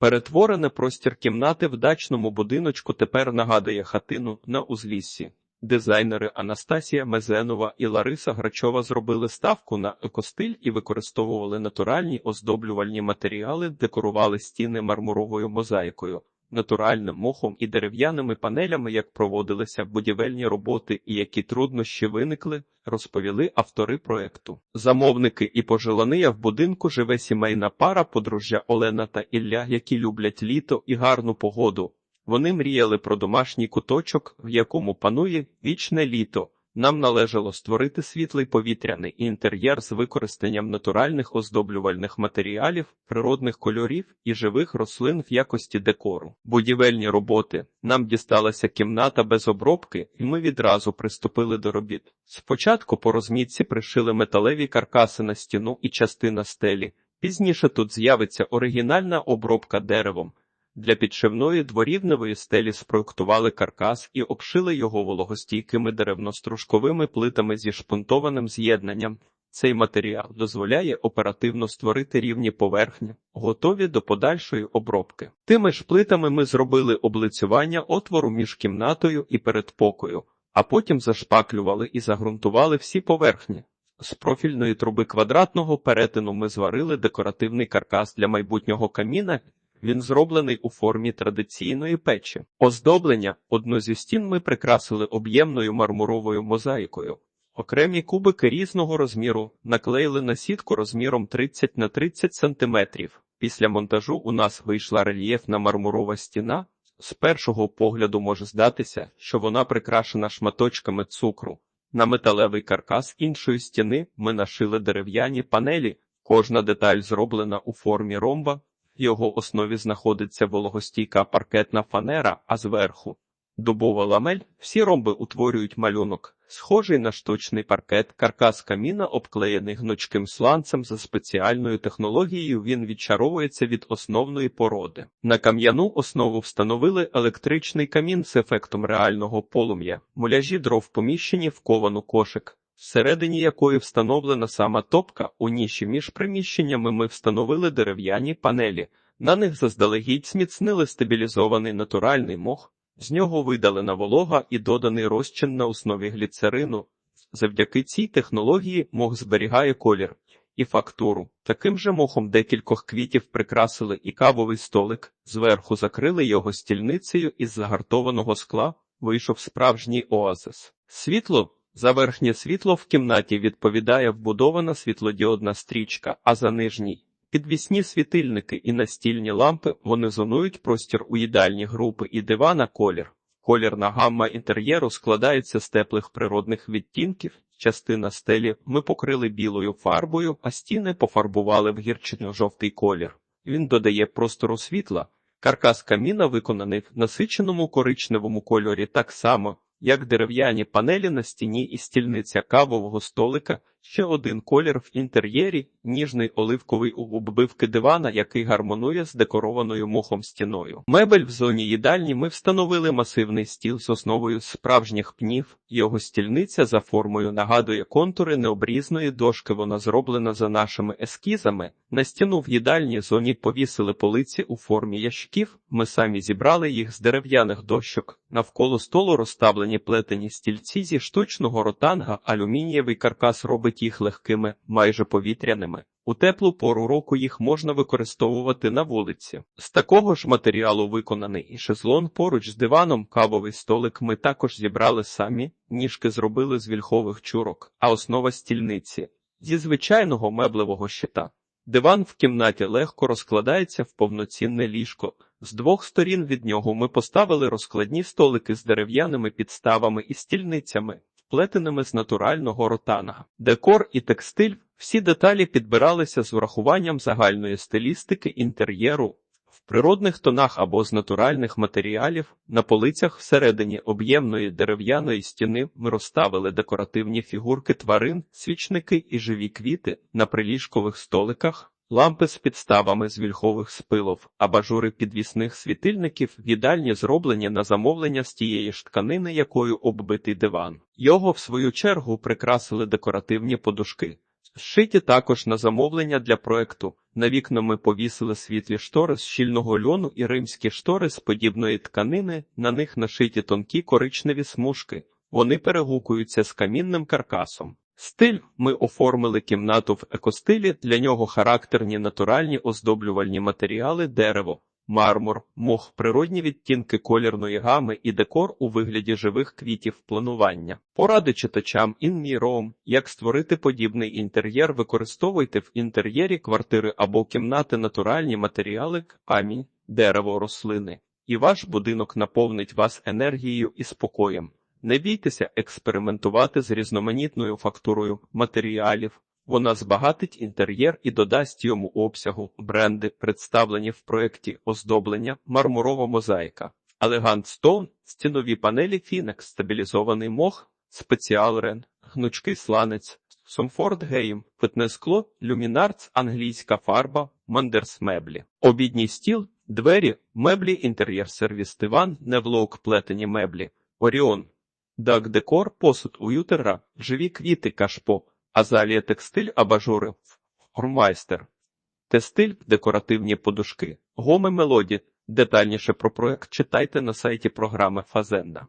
Перетворене простір кімнати в дачному будиночку тепер нагадує хатину на узліссі. Дизайнери Анастасія Мезенова і Лариса Грачова зробили ставку на екостиль і використовували натуральні оздоблювальні матеріали, декорували стіни мармуровою мозаїкою, натуральним мохом і дерев'яними панелями, як проводилися будівельні роботи і які труднощі виникли, розповіли автори проекту. Замовники і пожелания в будинку живе сімейна пара подружжя Олена та Ілля, які люблять літо і гарну погоду. Вони мріяли про домашній куточок, в якому панує вічне літо. Нам належало створити світлий повітряний інтер'єр з використанням натуральних оздоблювальних матеріалів, природних кольорів і живих рослин в якості декору. Будівельні роботи. Нам дісталася кімната без обробки, і ми відразу приступили до робіт. Спочатку по розмітці пришили металеві каркаси на стіну і частина стелі. Пізніше тут з'явиться оригінальна обробка деревом. Для підшивної дворівневої стелі спроектували каркас і обшили його вологостійкими деревно-стружковими плитами зі шпунтованим з'єднанням. Цей матеріал дозволяє оперативно створити рівні поверхні, готові до подальшої обробки. Тими ж плитами ми зробили облицювання отвору між кімнатою і передпокою, а потім зашпаклювали і загрунтували всі поверхні. З профільної труби квадратного перетину ми зварили декоративний каркас для майбутнього каміна він зроблений у формі традиційної печі. Оздоблення одну зі стін ми прикрасили об'ємною мармуровою мозаїкою. Окремі кубики різного розміру наклеїли на сітку розміром 30 на 30 см. Після монтажу у нас вийшла рельєфна мармурова стіна. З першого погляду може здатися, що вона прикрашена шматочками цукру. На металевий каркас іншої стіни ми нашили дерев'яні панелі. Кожна деталь зроблена у формі ромба, його основі знаходиться вологостійка паркетна фанера, а зверху дубова ламель. Всі ромби утворюють малюнок, схожий на штучний паркет, каркас каміна, обклеєний гнучким сланцем за спеціальною технологією. Він відчаровується від основної породи. На кам'яну основу встановили електричний камін з ефектом реального полум'я, муляжі дров поміщені в ковану кошик. Всередині якої встановлена сама топка, у ніші між приміщеннями ми встановили дерев'яні панелі. На них заздалегідь зміцнили стабілізований натуральний мох, з нього видалена волога і доданий розчин на основі гліцерину. Завдяки цій технології мох зберігає колір і фактуру. Таким же мохом декількох квітів прикрасили і кавовий столик, зверху закрили його стільницею із загартованого скла, вийшов справжній оазис. Світло за верхнє світло в кімнаті відповідає вбудована світлодіодна стрічка, а за нижній підвісні світильники і настільні лампи вони зонують простір у їдальні групи і дивана колір. Колірна гамма інтер'єру складається з теплих природних відтінків. Частина стелі ми покрили білою фарбою, а стіни пофарбували в гірчично-жовтий колір. Він додає простору світла. Каркас каміна виконаний в насиченому коричневому кольорі так само, як дерев'яні панелі на стіні і стільниця кавового столика, ще один колір в інтер'єрі, ніжний оливковий у оббивки дивана, який гармонує з декорованою мохом стіною. Мебель в зоні їдальні ми встановили масивний стіл з основою справжніх пнів. Його стільниця за формою нагадує контури необрізної дошки. Вона зроблена за нашими ескізами. На стіну в їдальній зоні повісили полиці у формі ящиків. Ми самі зібрали їх з дерев'яних дощок. Навколо столу розставлені плетені стільці зі штучного ротанга, алюмінієвий каркас робить їх легкими, майже повітряними. У теплу пору року їх можна використовувати на вулиці. З такого ж матеріалу виконаний і шезлон поруч з диваном, кавовий столик ми також зібрали самі, ніжки зробили з вільхових чурок, а основа стільниці зі звичайного меблевого щита. Диван в кімнаті легко розкладається в повноцінне ліжко. З двох сторін від нього ми поставили розкладні столики з дерев'яними підставами і стільницями, вплетеними з натурального ротана. Декор і текстиль всі деталі підбиралися з врахуванням загальної стилістики інтер'єру. В природних тонах або з натуральних матеріалів на полицях всередині об'ємної дерев'яної стіни ми розставили декоративні фігурки тварин, свічники і живі квіти на приліжкових столиках. Лампи з підставами з вільхових спилов, абажури підвісних світильників в їдальні зроблені на замовлення з тієї ж тканини, якою оббитий диван. Його, в свою чергу, прикрасили декоративні подушки. Зшиті також на замовлення для проекту. На вікна ми повісили світлі штори з щільного льону і римські штори з подібної тканини, на них нашиті тонкі коричневі смужки. Вони перегукуються з камінним каркасом. Стиль ми оформили кімнату в екостилі, для нього характерні натуральні оздоблювальні матеріали дерево, мармур, мох, природні відтінки колірної гами і декор у вигляді живих квітів планування. Поради читачам інміром, як створити подібний інтер'єр, використовуйте в інтер'єрі квартири або кімнати натуральні матеріали, камінь, дерево, рослини. І ваш будинок наповнить вас енергією і спокоєм. Не бійтеся експериментувати з різноманітною фактурою матеріалів. Вона збагатить інтер'єр і додасть йому обсягу. Бренди, представлені в проєкті оздоблення, мармурова мозаїка, Elegant Stone, стінові панелі Finex, стабілізований мох, Спеціал Рен, гнучкий сланець, Сомфорд Гейм, питне скло, люмінарц, англійська фарба, Мандерс меблі, обідній стіл, двері, меблі, інтер'єр сервіс диван, невлок плетені меблі, Оріон, декор, посуд уютера, живі квіти, кашпо, азалія текстиль, абажури, Хормайстер, тестиль, декоративні подушки, гоми мелоді. Детальніше про проект читайте на сайті програми Фазенда.